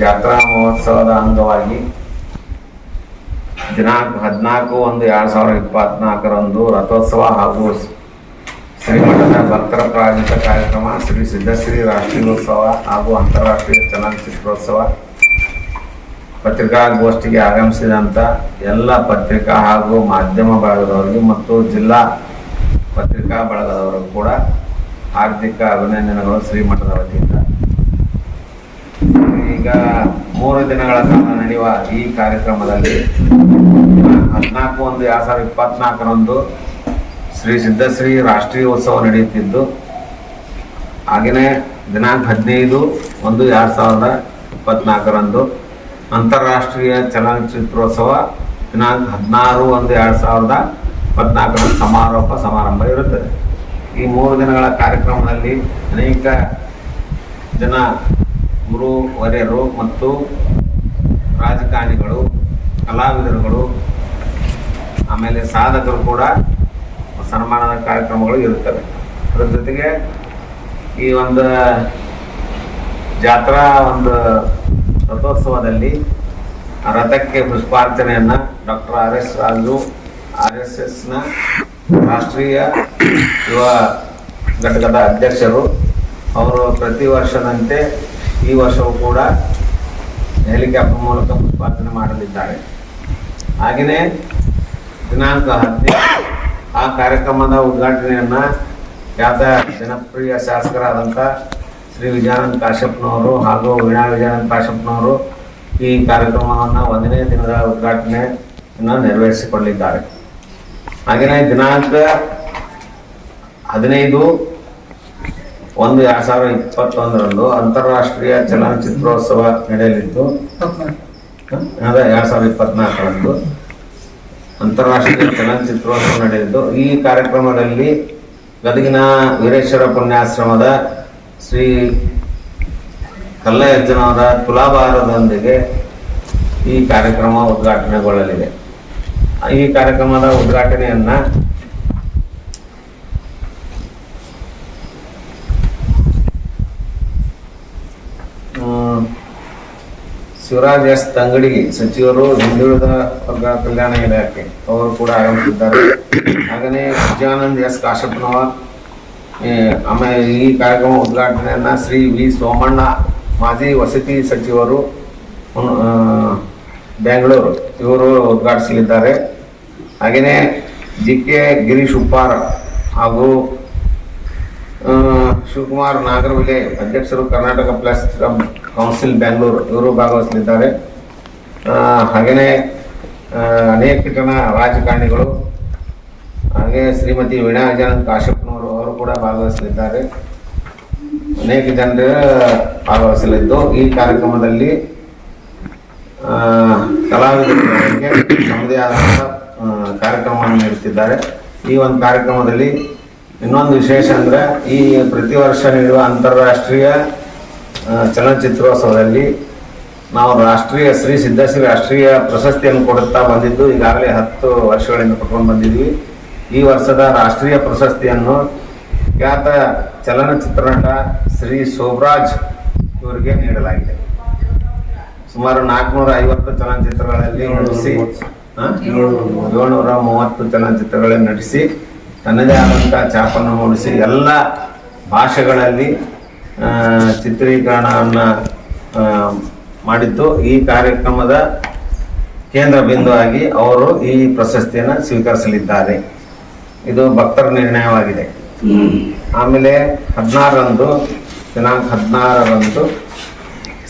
ಜಾತ್ರಾ ಮಹೋತ್ಸವದ ಅಂಗವಾಗಿ ದಿನಾಂಕ ಹದಿನಾಲ್ಕು ಒಂದು ಎರಡು ಸಾವಿರದ ಇಪ್ಪತ್ನಾಲ್ಕರಂದು ರಥೋತ್ಸವ ಹಾಗೂ ಶ್ರೀಮಠದ ಭಕ್ತರ ಪ್ರಾಯೋಜಿತ ಕಾರ್ಯಕ್ರಮ ಶ್ರೀ ಸಿದ್ಧಶ್ರೀ ರಾಷ್ಟ್ರೀಯೋತ್ಸವ ಹಾಗೂ ಅಂತಾರಾಷ್ಟ್ರೀಯ ಚಲನಚಿತ್ರೋತ್ಸವ. ಪತ್ರಿಕಾಗೋಷ್ಠಿಗೆ ಆಗಮಿಸಿದಂಥ ಎಲ್ಲ ಪತ್ರಿಕಾ ಹಾಗೂ ಮಾಧ್ಯಮ ಬಳಗದವರಿಗೆ ಮತ್ತು ಜಿಲ್ಲಾ ಪತ್ರಿಕಾ ಬಳಗದವರಿಗೂ ಕೂಡ ಹಾರ್ದಿಕ ಅಭಿನಂದನೆಗಳು ಶ್ರೀಮಠದ ವತಿಯಿಂದ. ಈಗ ಮೂರು ದಿನಗಳ ಕಾಲ ನಡೆಯುವ ಈ ಕಾರ್ಯಕ್ರಮದಲ್ಲಿ ಹದಿನಾಲ್ಕು ಒಂದು ಎರಡ್ ಸಾವಿರದ ಇಪ್ಪತ್ನಾಲ್ಕರಂದು ಶ್ರೀ ಸಿದ್ಧಶ್ರೀ ರಾಷ್ಟ್ರೀಯ ಉತ್ಸವ ನಡೆಯುತ್ತಿದ್ದು ಹಾಗೆಯೇ ದಿನಾಂಕ ಹದಿನೈದು ಒಂದು ಎರಡು ಸಾವಿರದ ಇಪ್ಪತ್ನಾಲ್ಕರಂದು ಅಂತಾರಾಷ್ಟ್ರೀಯ ಚಲನಚಿತ್ರೋತ್ಸವ ದಿನಾಂಕ ಹದಿನಾರು ಒಂದು ಎರಡು ಸಾವಿರದ ಇಪ್ಪತ್ನಾಲ್ಕರಂದು ಸಮಾರೋಪ ಸಮಾರಂಭ ಇರುತ್ತದೆ. ಈ ಮೂರು ದಿನಗಳ ಕಾರ್ಯಕ್ರಮದಲ್ಲಿ ಅನೇಕ ಜನ ಗುರು ವರ್ಯರು ಮತ್ತು ರಾಜಕಾರಣಿಗಳು, ಕಲಾವಿದರುಗಳು, ಆಮೇಲೆ ಸಾಧಕರು ಕೂಡ ಸನ್ಮಾನದ ಕಾರ್ಯಕ್ರಮಗಳು ಇರುತ್ತವೆ. ಅದರ ಜೊತೆಗೆ ಈ ಒಂದು ಜಾತ್ರಾ ಒಂದು ರಥೋತ್ಸವದಲ್ಲಿ ರಥಕ್ಕೆ ಪುಷ್ಪಾರ್ಚನೆಯನ್ನು doctor R S Raju R S ಎಸ್ನ ರಾಷ್ಟ್ರೀಯ ಯುವ ಘಟಕದ ಅಧ್ಯಕ್ಷರು, ಅವರು ಪ್ರತಿ ವರ್ಷದಂತೆ ಈ ವರ್ಷವೂ ಕೂಡ ಹೆಲಿಕಾಪ್ಟರ್ ಮೂಲಕ ಉತ್ಪಾದನೆ ಮಾಡಲಿದ್ದಾರೆ. ಹಾಗೆಯೇ ದಿನಾಂಕ ಹದಿನೈದು, ಆ ಕಾರ್ಯಕ್ರಮದ ಉದ್ಘಾಟನೆಯನ್ನ ಖ್ಯಾತ ಜನಪ್ರಿಯ ಶಾಸಕರಾದಂಥ ಶ್ರೀ ವಿಜಯಾನಂದ ಕಾಶ್ಯಪ್ನವರು ಹಾಗೂ ವೀಣಾ ವಿಜಯಾನಂದ ಕಾಶ್ಯಪ್ನವರು ಈ ಕಾರ್ಯಕ್ರಮವನ್ನು ಒಂದನೇ ದಿನದ ಉದ್ಘಾಟನೆಯನ್ನು ನೆರವೇರಿಸಿಕೊಳ್ಳಿದ್ದಾರೆ ಹಾಗೆಯೇ ದಿನಾಂಕ ಹದಿನೈದು ಒಂದು ಎರಡ್ ಸಾವಿರದ ಇಪ್ಪತ್ತೊಂದರಂದು ಅಂತಾರಾಷ್ಟ್ರೀಯ ಚಲನಚಿತ್ರೋತ್ಸವ ನಡೆಯಲಿದ್ದು ಎರಡ್ ಸಾವಿರದ ಇಪ್ಪತ್ನಾಲ್ಕರಂದು ಅಂತಾರಾಷ್ಟ್ರೀಯ ಚಲನಚಿತ್ರೋತ್ಸವ ನಡೆಯಲಿದ್ದು, ಈ ಕಾರ್ಯಕ್ರಮದಲ್ಲಿ ಗದಗಿನ ವೀರೇಶ್ವರ ಪುಣ್ಯಾಶ್ರಮದ ಶ್ರೀ ಕಲ್ಲಯಜ್ಜನವರ ತುಲಾಭಾರದೊಂದಿಗೆ ಈ ಕಾರ್ಯಕ್ರಮ ಉದ್ಘಾಟನೆಗೊಳ್ಳಲಿದೆ. ಈ ಕಾರ್ಯಕ್ರಮದ ಉದ್ಘಾಟನೆಯನ್ನ ಶಿವರಾಜ್ ಎಸ್ ತಂಗಡಿ ಸಚಿವರು ಹಿಂದುಳಿದ ವರ್ಗ ಕಲ್ಯಾಣ ಇಲಾಖೆ, ಅವರು ಕೂಡ ಆಗಮಿಸಿದ್ದಾರೆ. ಹಾಗೆಯೇ ವಿಜಯಾನಂದ್ ಎಸ್ ಕಾಶಪ್ಪನವರ್ ಆಮೇಲೆ ಈ ಕಾರ್ಯಕ್ರಮ ಉದ್ಘಾಟನೆಯನ್ನು ಶ್ರೀ ವಿ ಸೋಮಣ್ಣ, ಮಾಜಿ ವಸತಿ ಸಚಿವರು ಬೆಂಗಳೂರು, ಇವರು ಉದ್ಘಾಟಿಸಲಿದ್ದಾರೆ. ಹಾಗೆಯೇ ಜಿ ಕೆ ಗಿರೀಶ್ ಉಪ್ಪಾರ ಹಾಗೂ ಶಿವಕುಮಾರ್ ನಾಗರವಿಲೆ, ಅಧ್ಯಕ್ಷರು ಕರ್ನಾಟಕ ಪ್ಲಸ್ ಕೌನ್ಸಿಲ್ ಬೆಂಗಳೂರು, ಇವರು ಭಾಗವಹಿಸಲಿದ್ದಾರೆ. ಹಾಗೆಯೇ ಅನೇಕ ಜನ ರಾಜಕಾರಣಿಗಳು, ಹಾಗೆ ಶ್ರೀಮತಿ ವೀಣಾ ವಿಜಯಾನಂದ ಕಾಶಪ್ಪನವರು ಅವರು ಕೂಡ ಭಾಗವಹಿಸಲಿದ್ದಾರೆ. ಅನೇಕ ಜನರು ಭಾಗವಹಿಸಲಿದ್ದು, ಈ ಕಾರ್ಯಕ್ರಮದಲ್ಲಿ ಕಲಾವಿದರಿಗೆ ತಮ್ಮದೇ ಆದಂಥ ಕಾರ್ಯಕ್ರಮವನ್ನು ನೀಡುತ್ತಿದ್ದಾರೆ. ಈ ಒಂದು ಕಾರ್ಯಕ್ರಮದಲ್ಲಿ ಇನ್ನೊಂದು ವಿಶೇಷ ಅಂದರೆ, ಈ ಪ್ರತಿ ವರ್ಷ ನೀಡುವ ಅಂತಾರಾಷ್ಟ್ರೀಯ ಚಲನಚಿತ್ರೋತ್ಸವದಲ್ಲಿ ನಾವು ರಾಷ್ಟ್ರೀಯ ಶ್ರೀ ಸಿದ್ದೇಶ್ವರಿ ರಾಷ್ಟ್ರೀಯ ಪ್ರಶಸ್ತಿಯನ್ನು ಕೊಡುತ್ತಾ ಬಂದಿದ್ದು ಈಗಾಗಲೇ ಹತ್ತು ವರ್ಷಗಳಿಂದ ಕೊಟ್ಕೊಂಡು ಬಂದಿದ್ವಿ ಈ ವರ್ಷದ ರಾಷ್ಟ್ರೀಯ ಪ್ರಶಸ್ತಿಯನ್ನು ಖ್ಯಾತ ಚಲನಚಿತ್ರ ನಟ ಶ್ರೀ ಶೋಭರಾಜ್ ಇವರಿಗೆ ನೀಡಲಾಗಿದೆ ಸುಮಾರು ನಾಲ್ಕುನೂರ ಐವತ್ತು ಚಲನಚಿತ್ರಗಳಲ್ಲಿ ನಟಿಸಿ? ಏಳ್ನೂರ ಮೂವತ್ತು ಚಲನಚಿತ್ರಗಳಲ್ಲಿ ನಟಿಸಿ, ತನ್ನದೇ ಆದಂಥ ಛಾಪನ್ನು ಮೂಡಿಸಿ ಎಲ್ಲ ಭಾಷೆಗಳಲ್ಲಿ ಚಿತ್ರೀಕರಣವನ್ನು ಮಾಡಿದ್ದು. ಈ ಕಾರ್ಯಕ್ರಮದ ಕೇಂದ್ರ ಬಿಂದುವಾಗಿ ಅವರು ಈ ಪ್ರಶಸ್ತಿಯನ್ನು ಸ್ವೀಕರಿಸಲಿದ್ದಾರೆ. ಇದು ಭಕ್ತರ ನಿರ್ಣಯವಾಗಿದೆ. ಆಮೇಲೆ ಹದಿನಾರರಂದು, ದಿನಾಂಕ ಹದಿನಾರರಂದು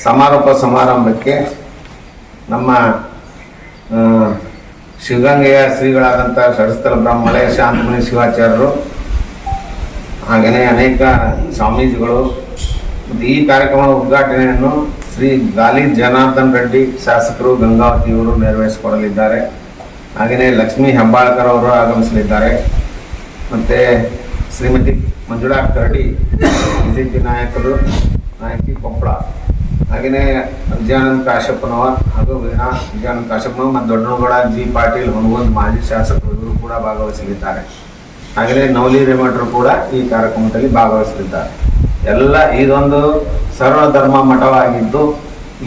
ಸಮಾರೋಪ ಸಮಾರಂಭಕ್ಕೆ ನಮ್ಮ ಶಿವಗಂಗೆಯ ಶ್ರೀಗಳಾದಂಥ ಷಡಸ್ಥಲ ಬ್ರಹ್ಮಳೆ ಶಾಂತಮಣಿ ಶಿವಾಚಾರ್ಯರು, ಹಾಗೆಯೇ ಅನೇಕ ಸ್ವಾಮೀಜಿಗಳು ಈ ಕಾರ್ಯಕ್ರಮದ ಉದ್ಘಾಟನೆಯನ್ನು ಶ್ರೀ ಗಾಲಿ ಜನಾರ್ದನ್ ರೆಡ್ಡಿ ಶಾಸಕರು ಗಂಗಾವತಿ ಇವರು ನೆರವೇರಿಸಿಕೊಡಲಿದ್ದಾರೆ. ಹಾಗೆಯೇ ಲಕ್ಷ್ಮೀ ಹೆಬ್ಬಾಳ್ಕರ್ ಅವರು ಆಗಮಿಸಲಿದ್ದಾರೆ. ಮತ್ತು ಶ್ರೀಮತಿ ಮಂಜುಳಾ ಕರಡಿ ಬಿಜೆಪಿ ನಾಯಕರು, ನಾಯಕಿ ಕೊಪ್ಪಳ. ಹಾಗೆಯೇ ವಿಜಯಾನಂದ ಕಾಶ್ಯಪ್ಪನವರ್ ಹಾಗೂ ವೀಣಾ, ವಿಜಯಾನಂದ ಮತ್ತು ದೊಡ್ಡನಗೌಡ ಜಿ ಪಾಟೀಲ್ ಹೊನಗೊಂದು ಮಾಜಿ ಶಾಸಕರು ಇವರು ಕೂಡ ಭಾಗವಹಿಸಲಿದ್ದಾರೆ. ಹಾಗೆಯೇ ನವಲಿ ರೇಮಠರು ಕೂಡ ಈ ಕಾರ್ಯಕ್ರಮದಲ್ಲಿ ಭಾಗವಹಿಸಲಿದ್ದಾರೆ. ಎಲ್ಲ ಇದೊಂದು ಸರ್ವಧರ್ಮ ಮಠವಾಗಿದ್ದು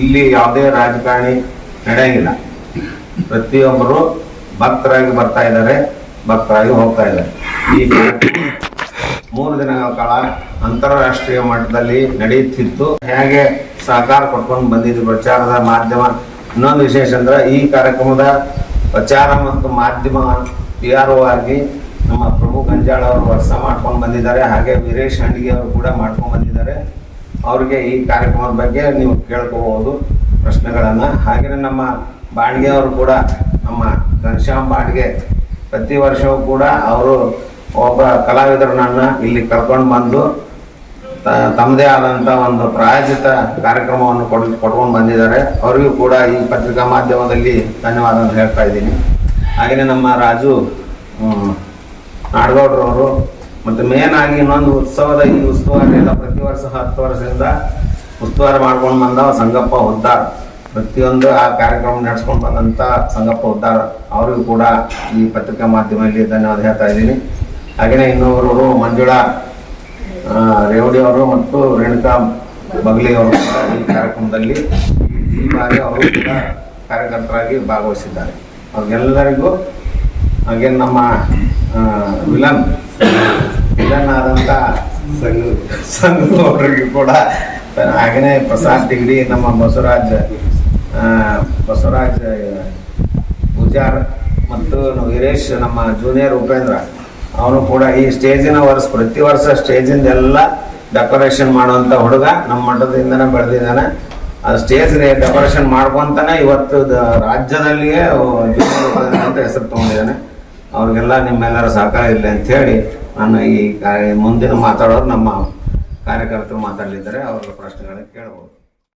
ಇಲ್ಲಿ ಯಾವುದೇ ರಾಜಕಾರಣಿ ನಡೆಯಂಗಿಲ್ಲ. ಪ್ರತಿಯೊಬ್ಬರು ಭಕ್ತರಾಗಿ ಬರ್ತಾ ಇದ್ದಾರೆ, ಭಕ್ತರಾಗಿ ಹೋಗ್ತಾ ಇದ್ದಾರೆ. ಈ ಮೂರು ದಿನಗಳ ಕಾಲ ಅಂತಾರಾಷ್ಟ್ರೀಯ ಮಟ್ಟದಲ್ಲಿ ನಡೆಯುತ್ತಿತ್ತು. ಹೇಗೆ ಸಹಕಾರ ಕೊಟ್ಕೊಂಡು ಬಂದಿದ್ದು ಪ್ರಚಾರದ ಮಾಧ್ಯಮ? ಇನ್ನೊಂದು ವಿಶೇಷ ಅಂದ್ರೆ ಈ ಕಾರ್ಯಕ್ರಮದ ಪ್ರಚಾರ ಮತ್ತು ಮಾಧ್ಯಮ ಪಿ ಆರ್ ಆಗಿ ನಮ್ಮ ಗಂಜಾಳ ಅವರು ವರ್ಷ ಮಾಡ್ಕೊಂಡು ಬಂದಿದ್ದಾರೆ. ಹಾಗೆ ವೀರೇಶ್ ಹಂಡಿಗೆ ಅವರು ಕೂಡ ಮಾಡ್ಕೊಂಡು ಬಂದಿದ್ದಾರೆ. ಅವ್ರಿಗೆ ಈ ಕಾರ್ಯಕ್ರಮದ ಬಗ್ಗೆ ನೀವು ಕೇಳ್ಕೋಬಹುದು ಪ್ರಶ್ನೆಗಳನ್ನು. ಹಾಗೆಯೇ ನಮ್ಮ ಬಾಡಿಗೆ ಅವರು ಕೂಡ, ನಮ್ಮ ಘನಶ್ಯಾಮ್ ಬಾಡಿಗೆ ಪ್ರತಿ ವರ್ಷವೂ ಕೂಡ ಅವರು ಒಬ್ಬ ಕಲಾವಿದರನ್ನ ಇಲ್ಲಿ ಕರ್ಕೊಂಡು ಬಂದು ತಮ್ಮದೇ ಆದಂಥ ಒಂದು ಪ್ರಾಯೋಜಿತ ಕಾರ್ಯಕ್ರಮವನ್ನು ಕೊಡ್, ಕೊಟ್ಕೊಂಡು ಬಂದಿದ್ದಾರೆ. ಅವರಿಗೂ ಕೂಡ ಈ ಪತ್ರಿಕಾ ಮಾಧ್ಯಮದಲ್ಲಿ ಧನ್ಯವಾದ ಹೇಳ್ತಾ ಇದ್ದೀನಿ. ಹಾಗೆಯೇ ನಮ್ಮ ರಾಜು ನಾಡಗೌಡ್ರವರು ಮತ್ತು ಮೇನ್ ಆಗಿ ಇನ್ನೊಂದು ಉತ್ಸವದ ಈ ಉಸ್ತುವಾರಿ ಎಲ್ಲ ಪ್ರತಿ ವರ್ಷ ಹತ್ತು ವರ್ಷದಿಂದ ಉಸ್ತುವಾರಿ ಮಾಡ್ಕೊಂಡು ಬಂದ ಸಂಗಪ್ಪ ಹುದ್ದಾರ್. ಪ್ರತಿಯೊಂದು ಆ ಕಾರ್ಯಕ್ರಮ ನಡೆಸ್ಕೊಂಡು ಬಂದಂಥ ಸಂಗಪ್ಪ ಹುದ್ದಾರ್ ಅವರಿಗೂ ಕೂಡ ಈ ಪತ್ರಿಕಾ ಮಾಧ್ಯಮದಲ್ಲಿ ಧನ್ಯವಾದ ಹೇಳ್ತಾ ಇದ್ದೀನಿ. ಹಾಗೆಯೇ ಇನ್ನೊಬ್ಬರು ಮಂಜುಳಾ ರೇವಡಿ ಅವರು ಮತ್ತು ರೇಣುಕಾ ಬಗ್ಲಿ ಅವರು ಈ ಕಾರ್ಯಕ್ರಮದಲ್ಲಿ ಈ ಬಾರಿ ಅವರು ಕೂಡ ಕಾರ್ಯಕರ್ತರಾಗಿ ಭಾಗವಹಿಸಿದ್ದಾರೆ. ಅವ್ರಿಗೆಲ್ಲರಿಗೂ ಹಾಗೆ ನಮ್ಮ ವಿಲನ್ ವಿಲನ್ ಆದಂಥ ಸಂಘ ಅವರಿಗೆ ಕೂಡ ಹಾಗೆಯೇ ಪ್ರಸಾದ್ ಡಿಗ್ರಿ ನಮ್ಮ ಬಸವರಾಜ್ ಬಸವರಾಜ್, ಪೂಜಾರ್ ಮತ್ತು ವೀರೇಶ್, ನಮ್ಮ ಜೂನಿಯರ್ ಉಪೇಂದ್ರ, ಅವನು ಕೂಡ ಈ ಸ್ಟೇಜಿನ ವರ್ಷ, ಪ್ರತಿ ವರ್ಷ ಸ್ಟೇಜಿಂದ ಎಲ್ಲ ಡೆಕೋರೇಷನ್ ಮಾಡುವಂಥ ಹುಡುಗ, ನಮ್ಮ ಮಠದಿಂದನೇ ಬೆಳೆದಿದ್ದಾನೆ. ಆ ಸ್ಟೇಜ್ ಡೆಕೋರೇಷನ್ ಮಾಡ್ಕೊಂತಾನೆ, ಇವತ್ತು ರಾಜ್ಯದಲ್ಲಿಯೇ ಜೂನಿಯರ್ ಉಪೇಂದ್ರ ಅಂತ ಹೆಸರು ತಗೊಂಡಿದ್ದಾನೆ. ಅವ್ರಿಗೆಲ್ಲ ನಿಮ್ಮೆಲ್ಲರ ಸಹಕಾರ ಇರಲಿ ಅಂತ ಹೇಳಿ ನಾನು ಈ ಮುಂದಿನ ಮಾತಾಡೋರು ನಮ್ಮ ಕಾರ್ಯಕರ್ತರು ಮಾತಾಡಲಿದ್ದಾರೆ, ಅವ್ರ ಪ್ರಶ್ನೆಗಳನ್ನ ಕೇಳಬಹುದು